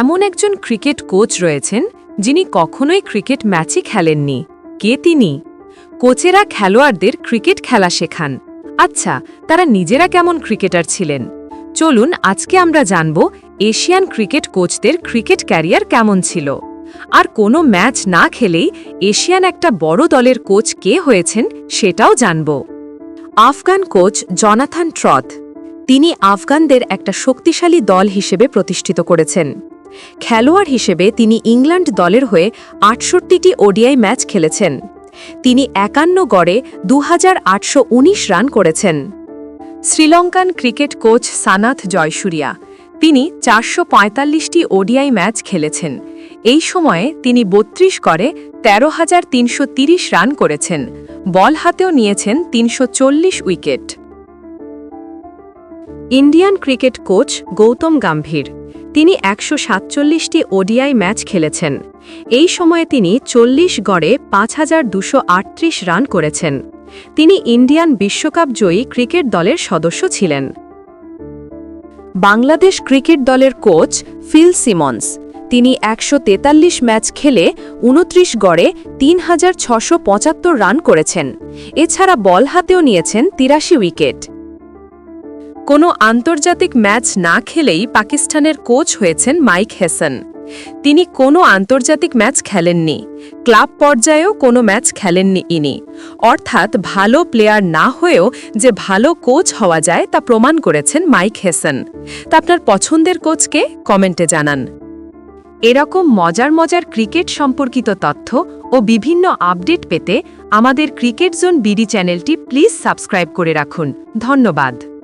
এমন একজন cricket coach রয়েছেন যিনি কখনোই ক্রিকেট ম্যাচই খেলেননি। কে তিনি? কোচেরা খেলোয়াড়দের ক্রিকেট খেলা শেখান। আচ্ছা তারা নিজেরা কেমন ক্রিকেটার ছিলেন? চলুন আজকে আমরা জানব এশিয়ান ক্রিকেট কোচদের ক্রিকেট ক্যারিয়ার কেমন ছিল। আর কোনো ম্যাচ না খেলেই এশিয়ান একটা বড় দলের কোচ কে হয়েছেন সেটাও জানব। Afghan coach Jonathan Trott. তিনি আফগানদের একটা শক্তিশালী দল হিসেবে প্রতিষ্ঠিত করেছেন। খেলোয়াড় হিসেবে তিনি ইংল্যান্ড দলের হয়ে আটষট্টিটি ওডিআই ম্যাচ খেলেছেন। তিনি একান্ন গড়ে দু হাজার আটশো উনিশ রান করেছেন। শ্রীলঙ্কান ক্রিকেট কোচ সানাথ জয়সুরিয়া, তিনি চারশো পঁয়তাল্লিশটি ওডিআই ম্যাচ খেলেছেন। এই সময়ে তিনি বত্রিশ করে তেরো হাজার রান করেছেন। বল হাতেও নিয়েছেন তিনশো চল্লিশ wicket. Indian cricket coach Gautam Gambhir তিনি একশো সাতচল্লিশটি ওডিআই ম্যাচ খেলেছেন। এই সময়ে তিনি চল্লিশ গড়ে পাঁচ রান করেছেন। তিনি ইন্ডিয়ান বিশ্বকাপ জয়ী ক্রিকেট দলের সদস্য ছিলেন। বাংলাদেশ ক্রিকেট দলের কোচ ফিল সিমন্স। তিনি একশো তেতাল্লিশ ম্যাচ খেলে উনত্রিশ গড়ে তিন রান করেছেন। এছাড়া বল হাতেও নিয়েছেন তিরাশি উইকেট। কোনো আন্তর্জাতিক ম্যাচ না খেলেই পাকিস্তানের কোচ হয়েছেন মাইক হেসন। তিনি কোনো আন্তর্জাতিক ম্যাচ খেলেননি। ক্লাব পর্যায়েও কোনো ম্যাচ খেলেননি ইনি। অর্থাৎ ভালো প্লেয়ার না হয়েও যে ভালো কোচ হওয়া যায় তা প্রমাণ করেছেন মাইক হেসন। তা আপনার পছন্দের কোচকে কমেন্টে জানান। এরকম মজার মজার ক্রিকেট সম্পর্কিত তথ্য ও বিভিন্ন আপডেট পেতে আমাদের ক্রিকেট জোন বিডি চ্যানেলটি প্লিজ সাবস্ক্রাইব করে রাখুন। ধন্যবাদ।